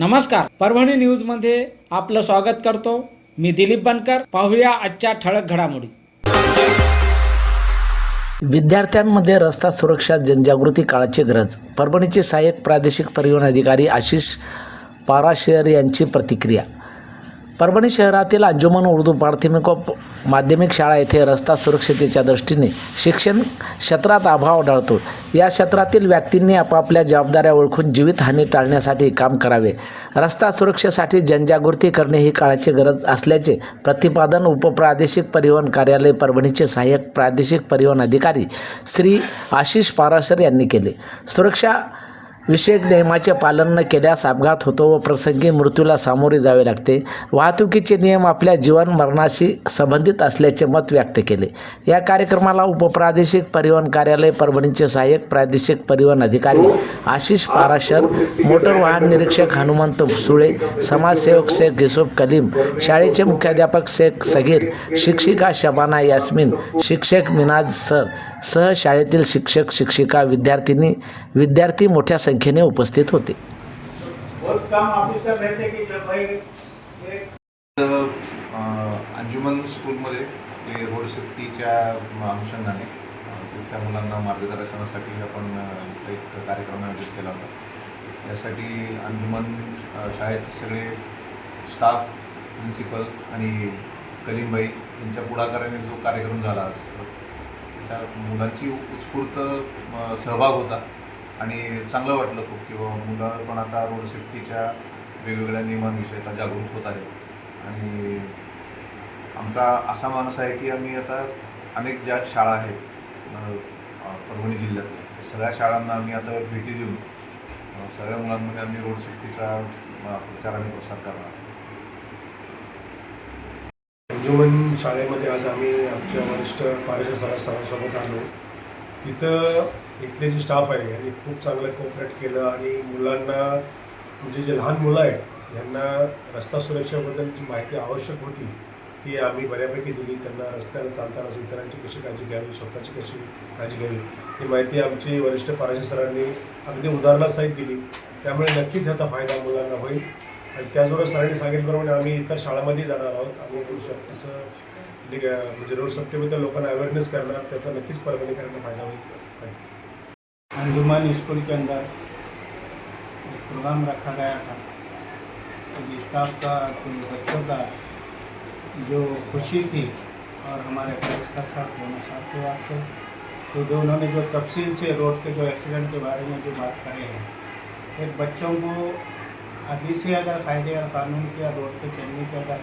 नमस्कार. परभणी न्यूजमध्ये आपलं स्वागत करतो. मी दिलीप बनकर. पाहूया आजच्या ठळक घडामोडी. विद्यार्थ्यांमध्ये रस्ता सुरक्षा जनजागृती काळाची गरज. परभणीचे सहाय्यक प्रादेशिक परिवहन अधिकारी आशिष पाराशेर यांची प्रतिक्रिया. परभणी शहरातील अंजुमन उर्दू प्राथमिक व माध्यमिक शाळा येथे रस्ता सुरक्षतेच्या दृष्टीने शिक्षण क्षेत्रात अभाव आढळतो. या क्षेत्रातील व्यक्तींनी आपापल्या जबाबदाऱ्या ओळखून जीवितहानी टाळण्यासाठी काम करावे. रस्ता सुरक्षेसाठी जनजागृती करणे ही काळाची गरज असल्याचे प्रतिपादन उपप्रादेशिक परिवहन कार्यालय परभणीचे सहाय्यक प्रादेशिक परिवहन अधिकारी श्री आशिष पाराशर यांनी केले. सुरक्षा विषयक नियमाचे पालन न केल्यास अपघात होतो व प्रसंगी मृत्यूला सामोरे जावे लागते. वाहतुकीचे नियम आपल्या जीवन मरणाशी संबंधित असल्याचे मत व्यक्त केले. या कार्यक्रमाला उपप्रादेशिक परिवहन कार्यालय परभणीचे सहाय्यक प्रादेशिक परिवहन अधिकारी आशिष पाराशर मोटर वाहन निरीक्षक हनुमंत सुळे समाजसेवक शेख युसुफ कलीम शाळेचे मुख्याध्यापक शेख सगीर शिक्षिका शबाना यास्मिन शिक्षक मिनाज सर सह शाळेतील शिक्षक शिक्षिका विद्यार्थिनी विद्यार्थी मोठ्या संख्येने उपस्थित होते. अंजुमन स्कूलमध्ये रोड सेफ्टीच्या अनुषंगाने तिथल्या मुलांना मार्गदर्शनासाठी आपण एक कार्यक्रम आयोजित केला होता. त्यासाठी अंजुमन शाळेचे सगळे स्टाफ प्रिन्सिपल आणि कलीमबाई यांच्या पुढाकाराने जो कार्यक्रम झाला त्याच्या मुलांची उत्स्फूर्त सहभाग होता. आणि चांगलं वाटलं खूप किंवा मुलं पण आता रोड सेफ्टीच्या वेगवेगळ्या नियमांविषयी आता जागरूक होत आहेत आणि आमचा असा माणूस आहे की आम्ही आता अनेक ज्या शाळा आहेत परभणी जिल्ह्यातल्या सगळ्या शाळांना आम्ही आता भेटी देऊन सगळ्या मुलांमध्ये आम्ही रोड सेफ्टीचा प्रचार आणि प्रसार करणार अंजुमन शाळेमध्ये आज आम्ही आमच्या वरिष्ठ पारिषद सरासरांसोबत आलो. तिथं इथले जे स्टाफ आहे यांनी खूप चांगलं कोऑपरेट केलं आणि मुलांना म्हणजे जे लहान मुलं आहेत यांना रस्ता सुरक्षेबद्दल जी माहिती आवश्यक होती ती आम्ही बऱ्यापैकी दिली. त्यांना रस्त्यावर चालताना इतरांची कशी काळजी घ्यावी स्वतःची कशी काळजी घ्यावी ही माहिती आमची वरिष्ठ पारिषद सरांनी अगदी उदाहरणासहित दिली. त्यामुळे नक्कीच ह्याचा फायदा मुलांना होईल. आणि त्याचबरोबर सरांनी सांगितल्याप्रमाणे आम्ही इतर शाळामध्ये जाणार आहोत. आम्ही रोड सेफ्टीचं म्हणजे रोड सेफ्टीबद्दल लोकांना अवेअरनेस करणार त्याचा नक्कीच करण्याचा फायदा होईल. अंजुमान you. स्कूल के अंदर एक प्रोग्राम रखा गया था तो स्टाफ का कुछ बच्चों का जो खुशी थी और हमारे कॉलेज का साथ दोनों साथ के वास्ते तो जो उन्होंने जो तफसील से रोड के जो एक्सीडेंट के बारे में जो बात करे हैं एक बच्चों को अभी से अगर कायदे और कानून के या रोड पर चलने के अगर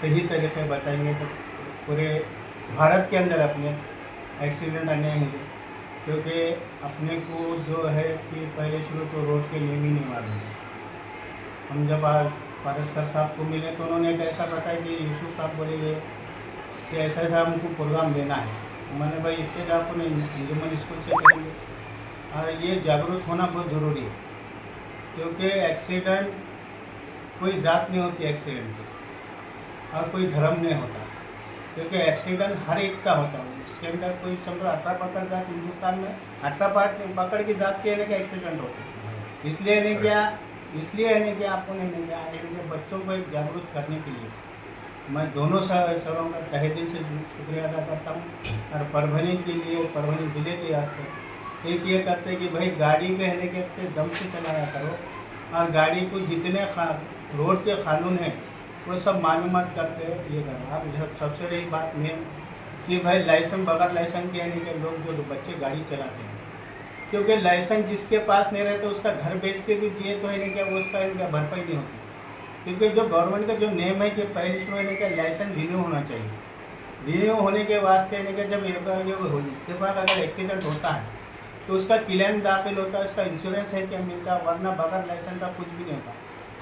सही तरीके बताएँगे तो पूरे भारत के अंदर अपने एक्सीडेंट आने होंगे। क्योंकि अपने को जो है कि पहले शुरू तो रोड के नियम ही नहीं मालूम हम जब आज पारस्कर साहब को मिले तो उन्होंने एक ऐसा बताया कि यूसुफ साहब बोले ये कि ऐसा ऐसा हमको प्रोग्राम लेना है। मैंने भाई इतने आपको अंजुमन स्कूल से करेंगे। और ये जागरूक होना बहुत ज़रूरी है। क्योंकि एक्सीडेंट कोई जात नहीं होती एक्सीडेंट की और कोई धर्म नहीं होता। क्योंकि एक्सीडेंट हर एक का होता है। इसके अंदर कोई समझो अठारह पकड़ जात हिंदुस्तान में अठारह पार्ट पकड़ की जात के का एक्सीडेंट होते इसलिए नहीं क्या इसलिए नहीं क्या आपको नहीं नहीं क्या यानी कि बच्चों को एक जागरूक करने के लिए। मैं दोनों सर- का तहे दिल से शुक्रिया अदा करता हूँ। और परभणी के लिए परभनी ज़िले के रास्ते एक ये करते कि भाई गाड़ी के अपने दम से चलाया करो। और गाड़ी को जितने खा, रोड के कानून हैं, वो सब मालूमात करते ये करो जब सबसे रही बात मेन कि भाई लाइसेंस, बगैर लाइसेंस के यानी कि लोग जो बच्चे गाड़ी चलाते हैं। क्योंकि लाइसेंस जिसके पास नहीं रहता, उसका घर बेच के भी दिए तो है नहीं क्या, वो उसका इनका भरपाई नहीं होती। क्योंकि जो गवर्नमेंट का जो नियम है कि पहले शुरू होने का लाइसेंस रिन्यू होना चाहिए। रिन्यू होने के वास्ते यानी कि जब एक अगर एक्सीडेंट होता है तो उसका क्लेम दाखिल होता है उसका इंश्योरेंस है क्या मिलता है वरना बगैर लाइसेंस का कुछ भी नहीं होता।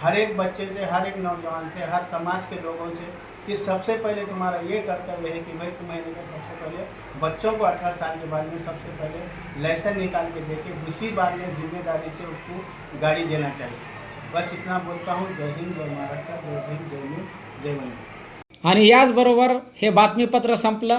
हर एक बच्चे से हर एक नौजवान से हर समाज के लोगों से कि सबसे पहले तुम्हारा ये कर्तव्य है कि भाई तुम्हें लेकर सबसे पहले बच्चों को अठारह साल के बाद में सबसे पहले लाइसेंस निकाल के देके उसी दूसरी बार में जिम्मेदारी से उसको गाड़ी देना चाहिए। बस इतना बोलता हूँ जय हिंद जय महाराष्ट्र जय हिंद जय हिंद जय वंदे आणि याचबरोबर हे बातमीपत्र संपलं.